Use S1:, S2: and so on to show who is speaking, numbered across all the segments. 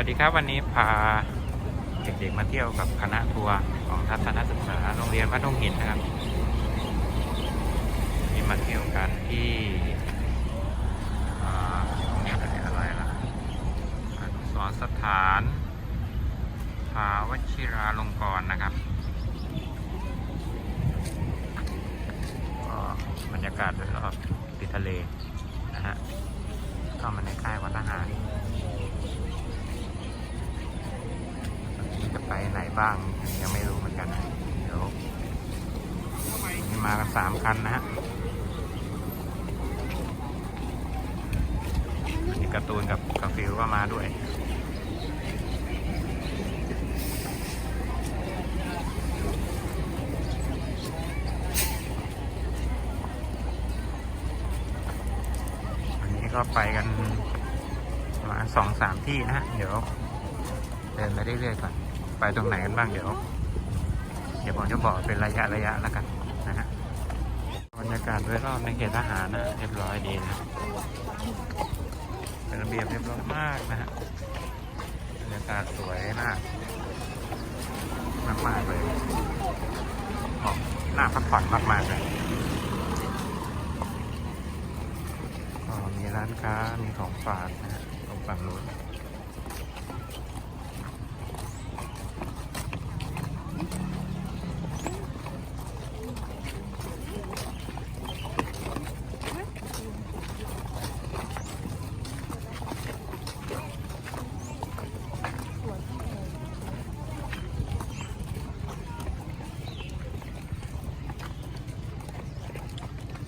S1: วัสดีครับวันนี้พาเด็กๆมาเที่ยวกับคณะทัวร์ของทัศนศึกษาโรงเรียนวัดทุ่งหินนะครับนี่มาเที่ยวกันที่อ่าอะไรล่ะอนุสรสถานภาวชิราลงกรณ์นะครับก็บรรยากาศโดยรอบติดทะเลนะฮะเข้ามาในค่ายวัดทหาร จะไปไหน บ้างยังไม่รู้เหมือนกันนะเดี๋ยวนี่มากันสามคันนะฮะมีการ์ตูนกับกับฟิวก็มาด้วยวันนี้ก็ไปกันประมาณสองสามที่นะฮะ เดี๋ยวเดินไปเรื่อยๆก่อน ไปตรงไหนกันบ้างเดี๋ยวเดี๋ยวผมจะบอกเป็นระยะระยะแล้วกันนะฮะบรรยากาศโดยรอบในเขตทหารนะเรียบร้อยดีนะเป็นระเบียบเรียบร้อยมากนะฮะบรรยากาศสวยมากมากมากเลยหน่าพักผ่อนมากๆเลยก็มีร้านค้ามีของฝากนะฮะตรงฝั่งนู้น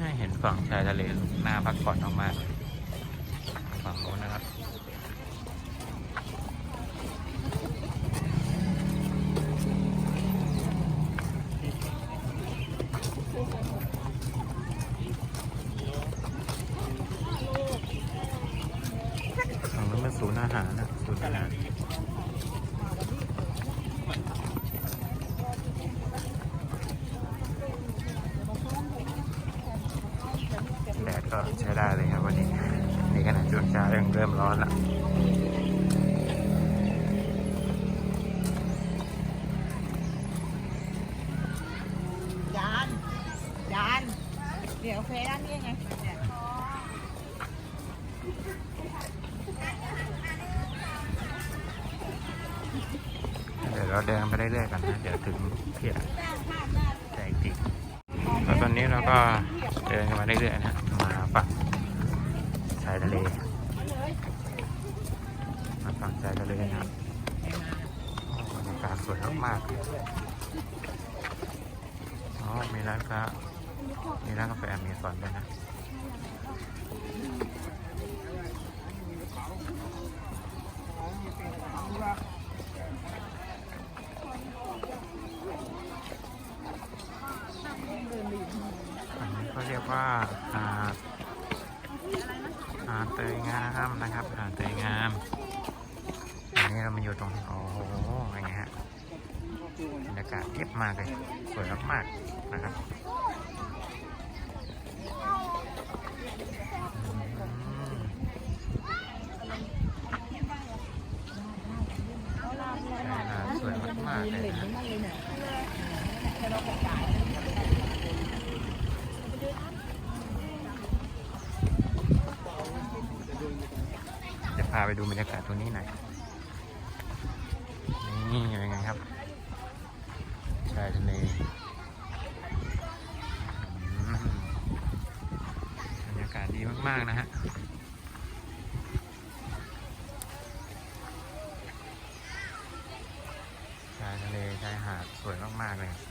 S1: ให้เห็น ฝั่งชายทะเลหน้าพักผ่อนมากๆเลยฝั่งโน้นนะครับ ฝั่งนู้นเป็นศูนย์อาหารนะศูนย์อาหารแดดก็ใช้ได้เลยครับวันนี้นี่ขนาดช่วงเช้ายังเริ่มร้อนแล้ว
S2: ยานยาน เดี๋ยวเฟด้านนี้ไงเดี๋
S1: ยวเราเดินไปเรื่อยๆกันนะ เดี๋ยวถึงเพียใจอีกทีแล้วตอนนี้เราก็เดินกันมาเรื่อยๆนะ มาฝั่งชายทะเล มาฝั่งชายทะเลนะครับรรยากาศสวยมากๆเลยอ๋อมีร้านค้า มีร้านกาแฟมีสอนด้วยนะอันนี้เขาเรียกว่าหาดหาเตยงามนะครับหาเตยงามอันนี้เรามาอยู่ตรงโอ้โหอย่างเงี้ยฮะบรรยากาศเย็บมากเลยสวยมากๆนะครับ สวยมากๆเลยนะจะพาไปดูบรรยากาศตรงนี้หน่อย นี่เป็นไงครับ ชายทะเลอืมบรรยากาศดีมาก ๆ นะฮะ ชายทะเลหาดสวยมากๆเลย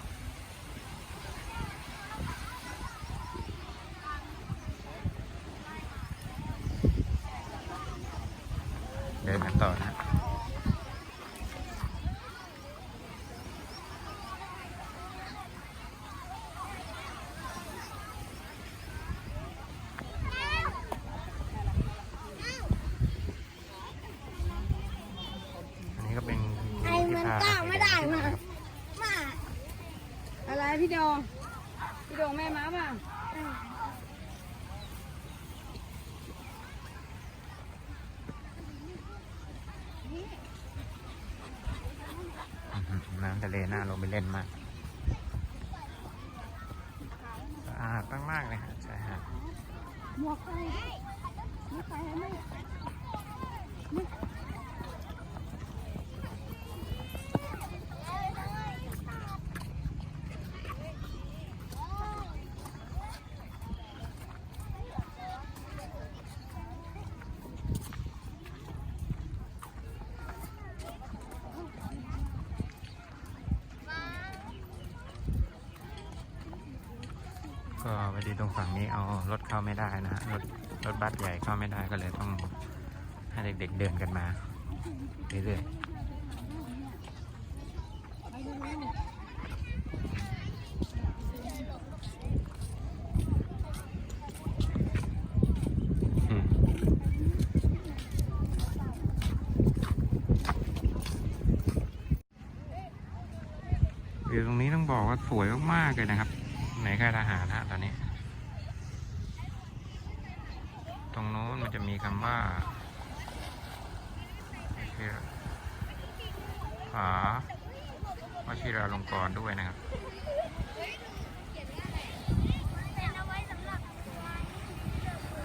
S1: พี่ดอ
S3: ง พี่ด
S2: องแม่มาป่ะ
S3: น้ำ
S1: ทะเลน่าลงไปเล่นมากสะอาดตั้งมากเลยฮะชายหาด
S3: หมวกไปไม่ไปไม่
S1: ก็ไปดีตรงฝั่งนี้เอารถเข้าไม่ได้นะฮะรถรถบัสใหญ่เข้าไม่ได้ก็เลยต้องให้เด็กๆเดินกันมาเรื่อยๆอืมวิวตรงนี้ต้องบอกว่าสวยมากๆเลยนะครับในค่ายทหารฮะตอนนี้ ตรงโน้นมันจะมี คำว่าผาวชิราลงกรณ์ด้วยนะครับ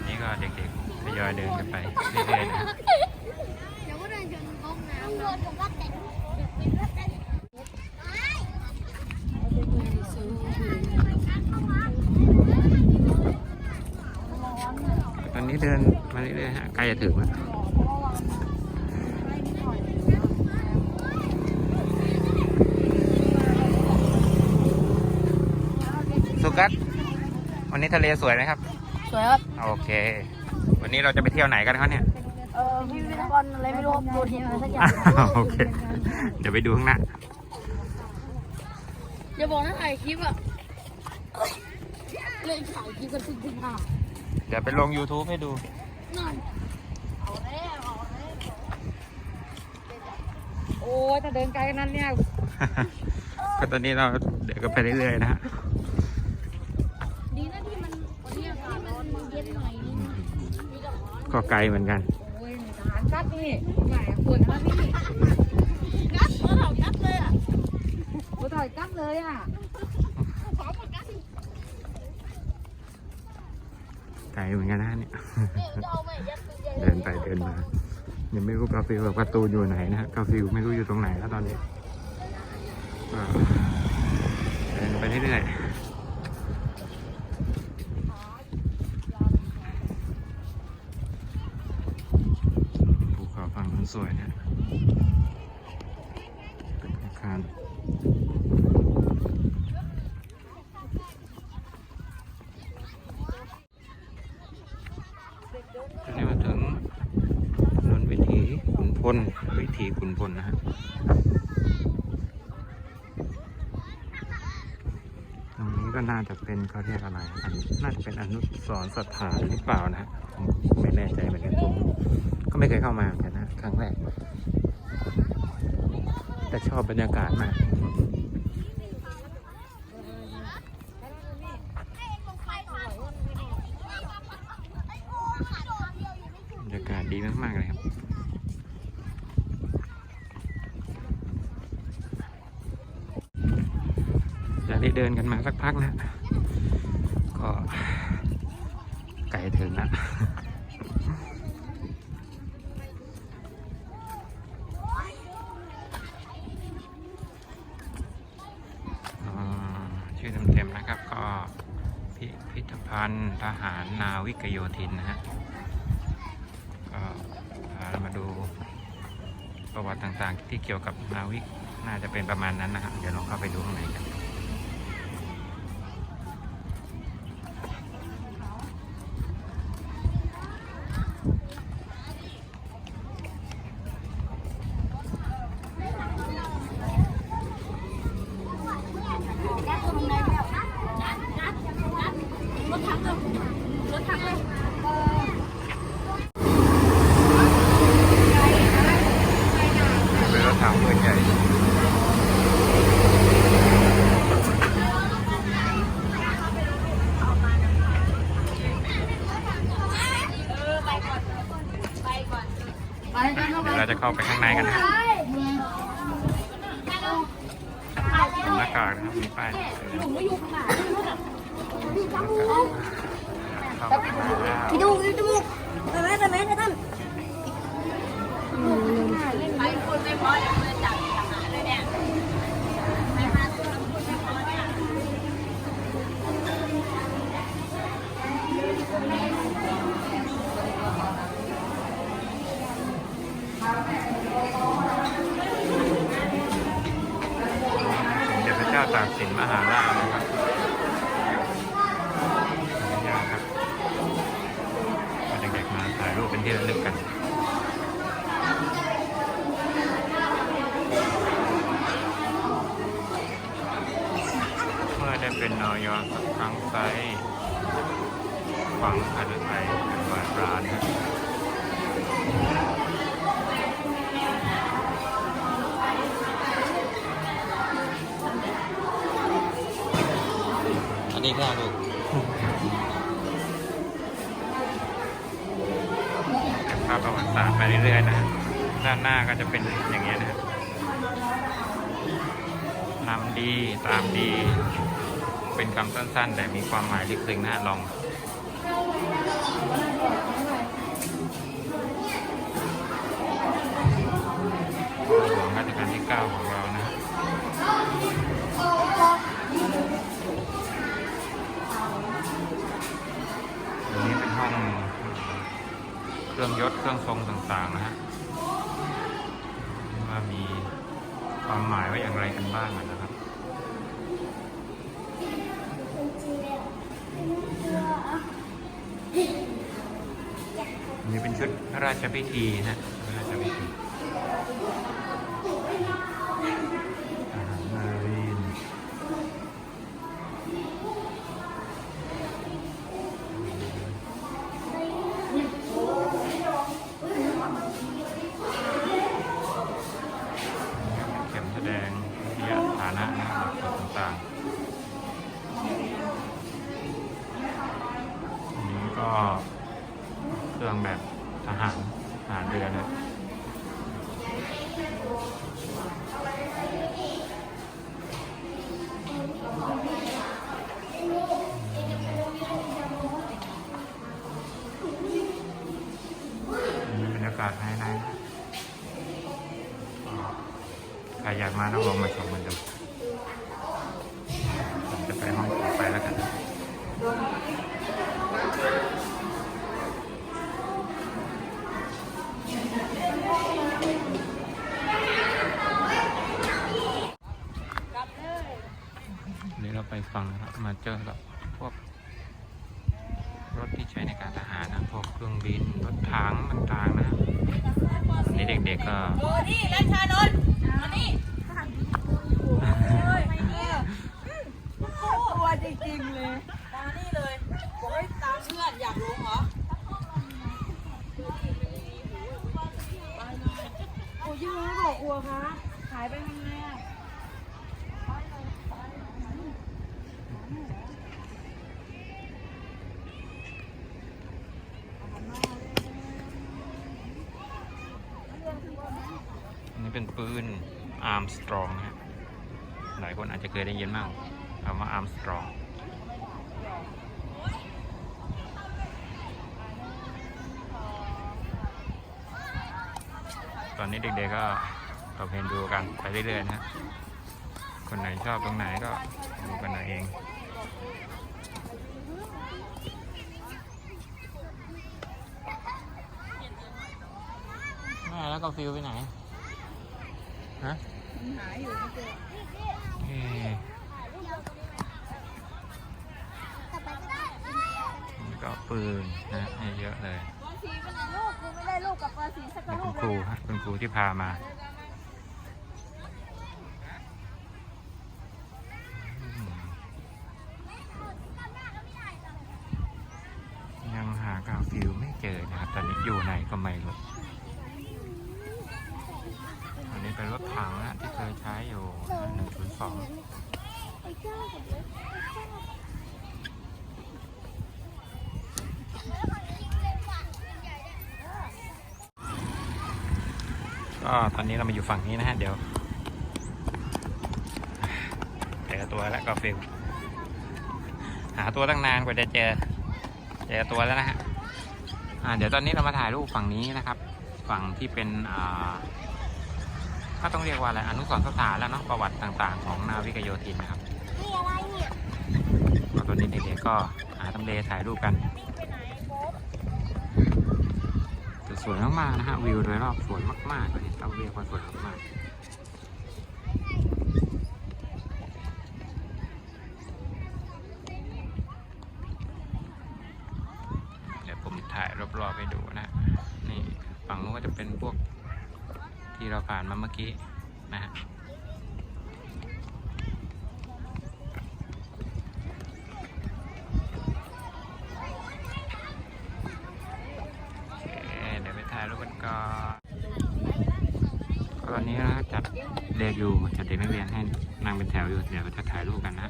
S1: นี่ก็เด็กๆทยอยเดินกันไปเรื่อยๆนะ
S3: เดี๋ยวก็เดินจนก้มน้ำโดนผมว่าแต่
S1: ตอนนี้เดินมา เรื่อยๆฮะใกล้จะถึงแล้วสุกัสวันนี้ทะเลสวยไหมครับ
S3: สวยครับ
S1: โอเค วันนี้เราจะไปเที่ยวไหนกันครับเนี่ย
S3: เออพิพิธภัณฑ์อะไรไม่รู้โปรตีนอะไรสักอย่าง
S1: อ้าวโอเค เดี๋ยวไปดูข้างหน้า
S3: อย่าบอกนะถ่ายคลิปอะเล่นถ่ายคลิปกันทุกทีอะ
S1: เดี๋ยวไปลง YouTube ให้ดู
S3: นั่นเอาแล้วเอาแล้ว
S2: โอ้ยถ้าเดินไกลขนาดนั้นเนี่ย
S1: ก็ตอนนี้เราเดี๋ยวก็ไปเรื่อยๆนะฮะ
S3: ดีนะที่มันวันนี้อากาศร้อนมันเย็นหน่อยนึงมีดอกไม้
S1: ก็ไกลเหมือนกัน
S2: โอ้ยทหารกัดนี่แหมปวดมานี่
S3: กัดเออเรากัดเลยอะ
S2: โอ้ยถอยกัดเลยอะ
S3: ขอหมดกัดสิ
S1: ไกลเหมือนกันนะเนี่ย
S3: เนี่ยจะเอาไหมยัดตู้เย็น
S1: เดินไปเดินมา ยังไม่รู้กาฟิลกับการ์ตูนอยู่ไหนนะฮะกาฟิลไม่รู้อยู่ตรงไหนแล้วตอนนี้ก็เดินไปเรื่อยๆภูเขาฝั่งนั้นสวยนะเป็นอาคารตอนนี้มาถึงถนนวิถีขุนพลวิถีขุนพลนะฮะ ตรงนี้ก็น่าจะ เขาเรียกอะไรอันน่าจะเป็นอนุสรณ์สถานหรือเปล่านะฮะผมไม่แน่ใจเหมือนกันผมก็ไม่เคยเข้ามาเหมือนกันนะครั้งแรก แต่ชอบบรรยากาศมากบรรยากาศดีมาก ๆ เลยครับจะได้เดินกันมาสักพักนะ ชื่อเต็มๆนะครับ ก็พิพิธภัณฑ์ทหารนาวิกโยธินนะฮะก็พาเรามาดูประวัติต่างๆ ที่เกี่ยวกับนาวิกน่าจะเป็นประมาณนั้นนะครับเดี๋ยวลองเข้าไปดูข้างในกัน
S3: กัดตรงไหนแบบกัดกัดกัดกัดรถถังเลยรถถังเลยเออ
S1: เป็นรถถังปืนใหญ่
S3: ไปกัน เข้าไป
S1: เดี๋ยวเราจะเข้าไปข้างในกันนะหน้ากากนะครับมีป้าย
S3: หนูไม่อยู่ข้างหน้านู่นน่ะ
S1: เข้าไปแล้ว
S3: พี่ดูพี่จมูกไปไหมไปไหมไปท่านไปคนไม่พอเดี๋ยจับ ที่ระ
S1: ลึกกันเมื่อได้เป็นนอยอสักครั้งไซาพประวัติศาสตร์ไปเรื่อยๆนะด้านหน้าก็จะเป็นอย่างเงี้ยนะครับนำดีตามดี เป็นคำสั้นๆ แต่มีความหมายลึกซึ้งนะลองหลวงรัชกาลที่ 9 ของเรานะอันนี้เป็นห้องเครื่องยศ เครื่องทรงต่างๆนะฮะว่ามีความหมายว่าอย่างไรกันบ้างนะครับนี่เป็นชุดพระราชพิธีนะ เจอกับพวกรถที่ใช้ในการทหารนะพวกเครื่องบินรถถังต่างๆนะครับอันนี้เด็กๆก็
S2: โอ้นี่ราชานนท์มานี่ตัวจริงๆเลยมานี่เลยบอกให้ตามเพื่อนอยากลงเหรอ
S3: โอ้ยยังไงบอกอัวคะหายไปทำไงอะ
S1: อันนี้เป็นปืน อาร์มสตรองนะฮะหลายคนอาจจะเคยได้ยินบ้างคำว่าอาร์มสตรองตอนนี้เด็กๆก็ตอบเพลงดูกันไปเรื่อยๆนะคนไหนชอบตรงไหนก็ดูกันเอาเองแม่แล้วก็ฟิวไปไหน ฮะ
S2: หาอยู่ไม่เจอ
S1: เอ๊ะนี่ก็ปืนนะให้เยอะเลย
S3: ปอสีเป็นลูกกูไม่ได้ลูกกับปอสีสัก
S1: นี่
S3: ลู
S1: คุณครูคุณครูที่พามาอยังหากาฟิวไม่เจอนะครับ ตอนนี้อยู่ไหนก็ไม่รู้ เป็นรถถังนะที่เคยใช้อยู่หนึ่งศูนย์สองก็ตอนนี้เรามาอยู่ฝั่งนี้นะฮะ เดี๋ยวตัวแล้วก็ฟิลหาตัวตั้งนานกว่าจะเจอ เจอตัวแล้วนะฮะเดี๋ยวตอนนี้เรามาถ่ายรูปฝั่งนี้นะครับ ฝั่งที่เป็นอ่า ก็ต้องเรียกว่าอะไรอนุสรณ์สถานแล้วเนาะประวัติต่างๆ ของนาวิกโยธินนะครับ
S3: นี่อะไรเนี่ย
S1: ก็ตอนนี้เด็กๆก็หาทำเลถ่ายรูปกันแต่สวยมากๆนะฮะวิวโดยรอบสวยมากๆเลยต้องเรียกว่าสวยมากๆเดี๋ยวผมถ่ายรอบๆให้ดูนะ นี่ฝั่งนู้นก็จะเป็นพวก ที่เราผ่านมาเมื่อกี้นะฮะเดี๋ยวไปถ่ายรูปกันก่อนตอนนี้นะจัดเรียกอยู่จัดเด็กนักเรียนให้นั่งเป็นแถวอยู่เดี๋ยวจะถ่ายรูปกันนะ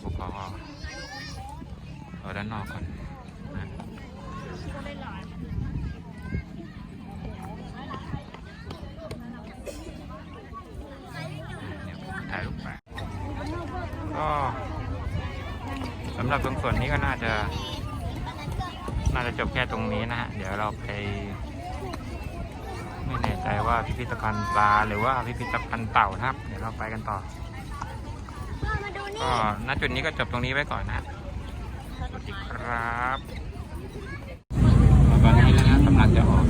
S1: พวกเราก็เอาด้านนอกก่อนนะเดี๋ยวผมถ่ายรูปไปก็สำหรับตรงส่วนนี้ก็น่าจะ น่าจะจบแค่ตรงนี้นะฮะ เดี๋ยวเราไป ไม่แน่ใจว่าพิพิธภัณฑ์ปลาหรือว่าพิพิธภัณฑ์เต่านะครับ เดี๋ยวเราไปกันต่อ
S3: พ่อมาดูนี่
S1: ก็ณจุดนี้ก็จบตรงนี้ไว้ก่อนนะฮะสวัสดีครับตอนนี้นะฮะกำลังจะออก